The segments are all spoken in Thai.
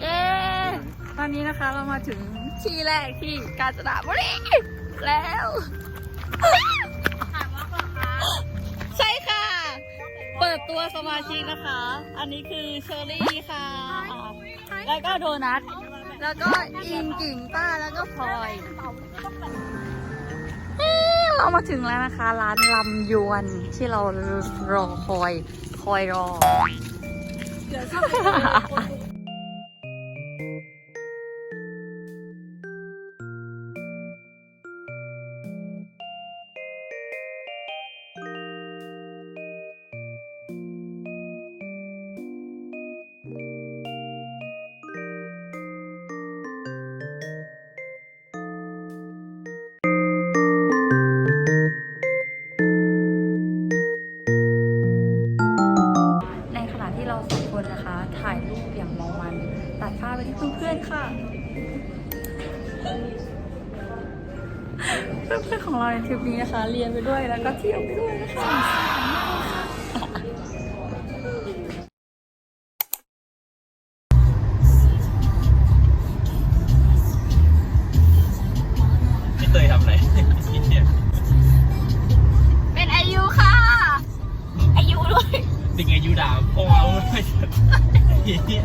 เย้ตอนนี้นะคะเรามาถึงที่แรกที่กาญจนบุรีแล้วใช่ค่ะ เปิดตัวสมาชิกนะคะ อันนี้คือเชอรี่ค่ะ แล้วก็โดนัท แล้วก็อิงกิ่งป้าแล้วก็พลอย เรามาถึงแล้วนะคะ ร้านลำยวนที่เรารอคอย คอยรอ พื่อนๆของเราในทริปนี้นะคะ เรียนไปด้วยแล้วก็เที่ยวไปด้วยนะคะพี่เตยทำอะไรเนี่ยเป็นอายุค่ะ อายุด้วยเด็กอายุด่าพ่อเอาไม่ใช่เนี่ย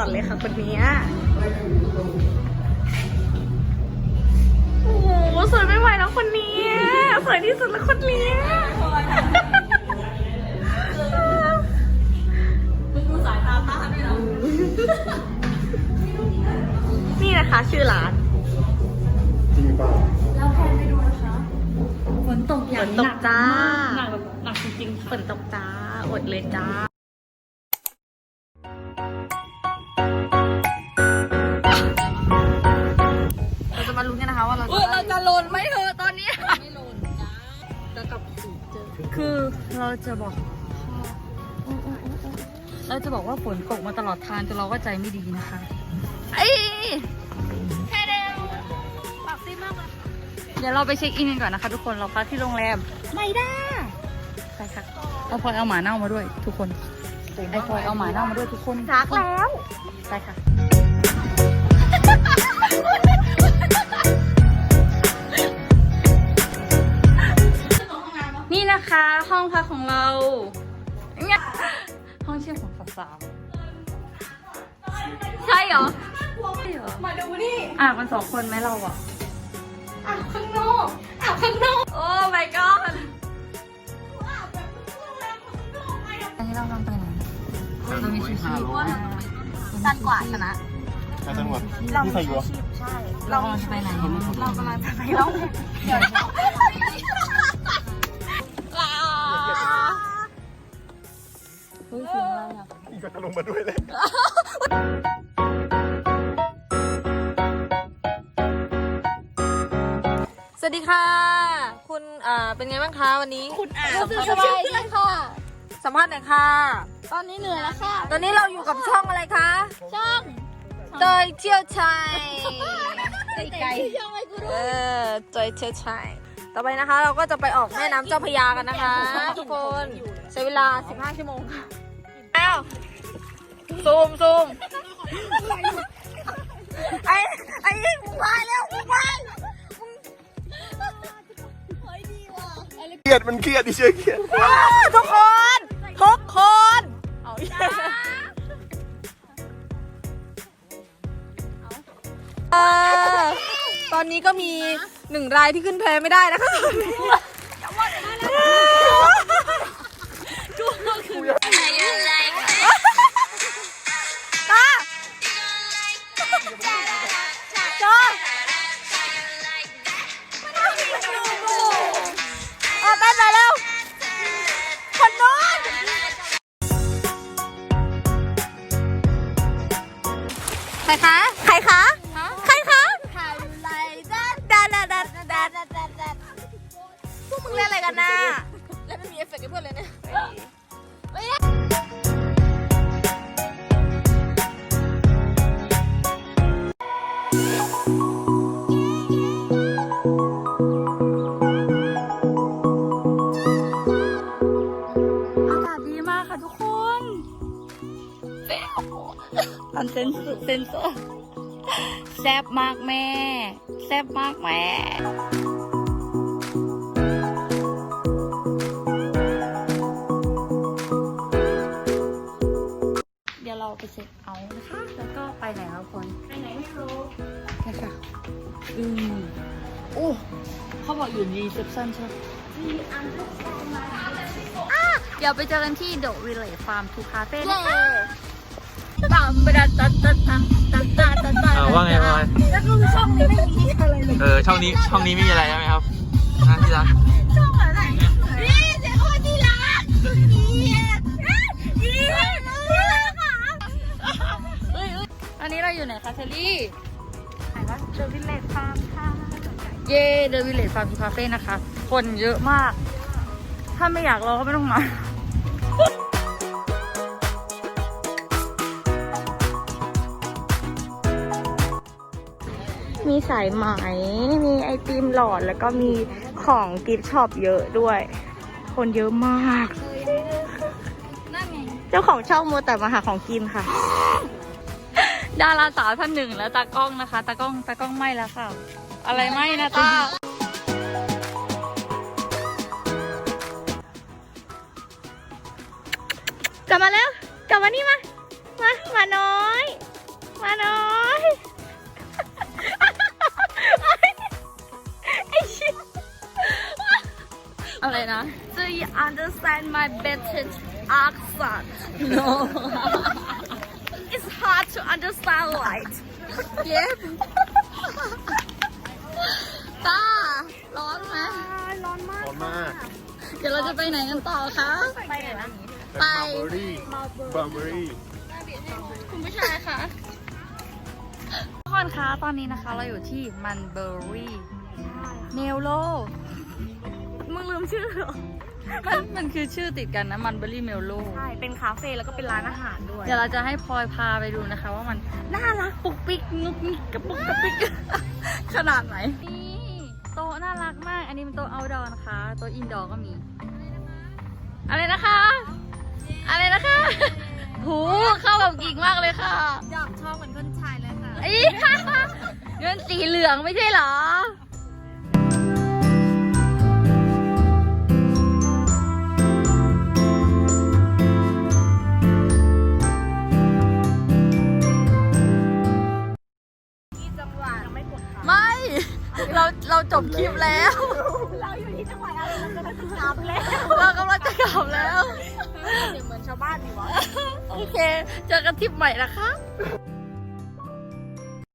จัดๆเลยค่ะคนนี้โอ้โหสวยไม่ไหวแล้วคนนี้สวยที่สุดแล้วคนนี้ดูสายตาตาด้วยนะนี่นะคะชื่อร้านจริงเปล่าแล้วแพนไปดูนะคะฝนตกอย่างฝนตกจ้าหนักแบบหนักจริงๆค่ะฝนตกจ้าอดเลยจ้าเรา คือเราจะบอก เราจะบอกว่าฝนตกมาตลอดทางจนเราก็ใจไม่ดีนะคะไอ้แค่เดียวปากซีมากเลยเดี๋ยวเราไปเช็คอินกันก่อนนะคะทุกคนเราพักที่โรงแรมไม่ได้ไปค่ะเอาพลอยเอาหมาเน่ามาด้วย ทุกคนไอพลอยเอาหมาเน่ามาด้วยทุกคนรักแล้วไปค่ะ สาวๆใช่เหรอใช่เหรอ มาดูนี่อะมันสองคนไหมเราอะอาบข้างนอกอาบข้างนอกโอ้ my god อันนี้เรากำลังไปไหนเรามีชีชีพสั้นกว่าชนะใครตำรวจที่ใครอยู่วะใช่ เรากำลังจะไปไหนเรากำลังจะไปร้องเพลง อะไรอะอีกก็ลงมาด้วยเลย สวัสดีค่ะ คุณอ่าเป็นไงบ้างคะวันนี้ คุณอ่านรู้สึกสบายดีค่ะ สัมภาษณ์หน่อยค่ะ ตอนนี้เหนื่อยแล้วค่ะ ตอนนี้เราอยู่กับช่องอะไรคะช่องจอยเที่ยวชัยไกลไกลเออจอยเที่ยวชัยต่อไปนะคะ เราก็จะไปออกแม่น้ำเจ้าพระยากันนะคะทุกคนใช้เวลา 15 ชั่วโมงค่ะแล้ว ซูมซูมไอ้ไอ้มึงมาแล้วมึงมาเครียดมันเครียดดิเชื่อเครียดทุกคน ทุกคนเอาเออตอนนี้ก็มีหนึ่งรายที่ขึ้นแพไม่ได้นะคะต รคะ ใครคะ ใครคะดาดาดาดาดาดาดาพวกมึงเล่นอะไรกันน่ะเล่นไม่มีเอฟเฟกต์ให้เพื่อนเลยเนี่ย อันเซนสุดเซนเซอร์แซ่บมากแม่ แซ่บมากแม่เดี๋ยวเราไปเช็คเอาท์นะคะ แล้วก็ไปไหนครับคนไปไหนไม่รู้ใช่ค่ะอืมโอ้เขาบอกอยู่รีเซพชันใช่ไหมอะเดี๋ยวไปเจอกันที่เดอะวิลเลจฟาร์มทูคาเฟ่นะคะ อ่าว่าไงว่าไงแล้วคือช่องนี้ไม่มีอะไรเลยเออช่องนี้ช่องนี้ไม่มีอะไรใช่ไหมครับนะที่รักช่องอะไรนี่เจ๊คนที่รักนี่นี่รักค่ะเอ้ยเอ้ยอันนี้เราอยู่ไหนคะเชอรี่ไหนวะเดอะวิลเลจฟาร์มค่ะเย่เดอะวิลเลจฟาร์มคาเฟ่นะคะ คนเยอะมาก ถ้าไม่อยากรอก็ไม่ต้องมา มีสายไหม มีไอติมหลอด แล้วก็มีของกิฟต์ช็อปเยอะด้วย คนเยอะมากนั่นไงเจ้าของช่องมัวแต่มาหาของกินค่ะ ดาราสาวท่านหนึ่งแล้วตากล้องนะคะ ตากล้อง ตากล้องไม่แล้วค่ะ อะไรไม่นะตากลับมาแล้วกลับมานี่มา มา มาน้อย understand my British accent No It's hard to understand right Yep ตาร้อนไหมร้อนมาก เดี๋ยวเราจะไปไหนกันต่อคะ ไปไหนนะ ไปบาร์เบอรี่บาร์เบอรี่คุณผู้ชายคะทุกคนคะ ตอนนี้นะคะเราอยู่ที่มันเบอร์รี่เมลโลมึงลืมชื่อเหรอ มันมันคือชื่อติดกันนะมันเบอร์รี่เมลโลใช่ เป็นคาเฟ่แล้วก็เป็นร้านอาหารด้วย เดี๋ยวเราจะให้พลอยพาไปดูนะคะ ว่ามันน่ารักปุกปิกนุกนิกกระปุกกระปิก ขนาดไหน นี่โต๊ะน่ารักมาก อันนี้เป็นโต๊ะ outdoor นะคะ โต๊ะ indoor ก็มี อะไรนะคะ อะไรนะคะหูเข้ากับกิ่งมากเลยค่ะ ดอกชอบเหมือนคนชายเลยค่ะไอ้เงินสีเหลืองไม่ใช่เหรอ จบคลิปแล้ว เราอยู่ที่จังหวัดอะไรเราจะไปถึงกลับแล้วเรากำลังจะกลับแล้วเดี๋ยวเหมือนชาวบ้านดีวะ โอเค เจอกันทริปใหม่นะคะ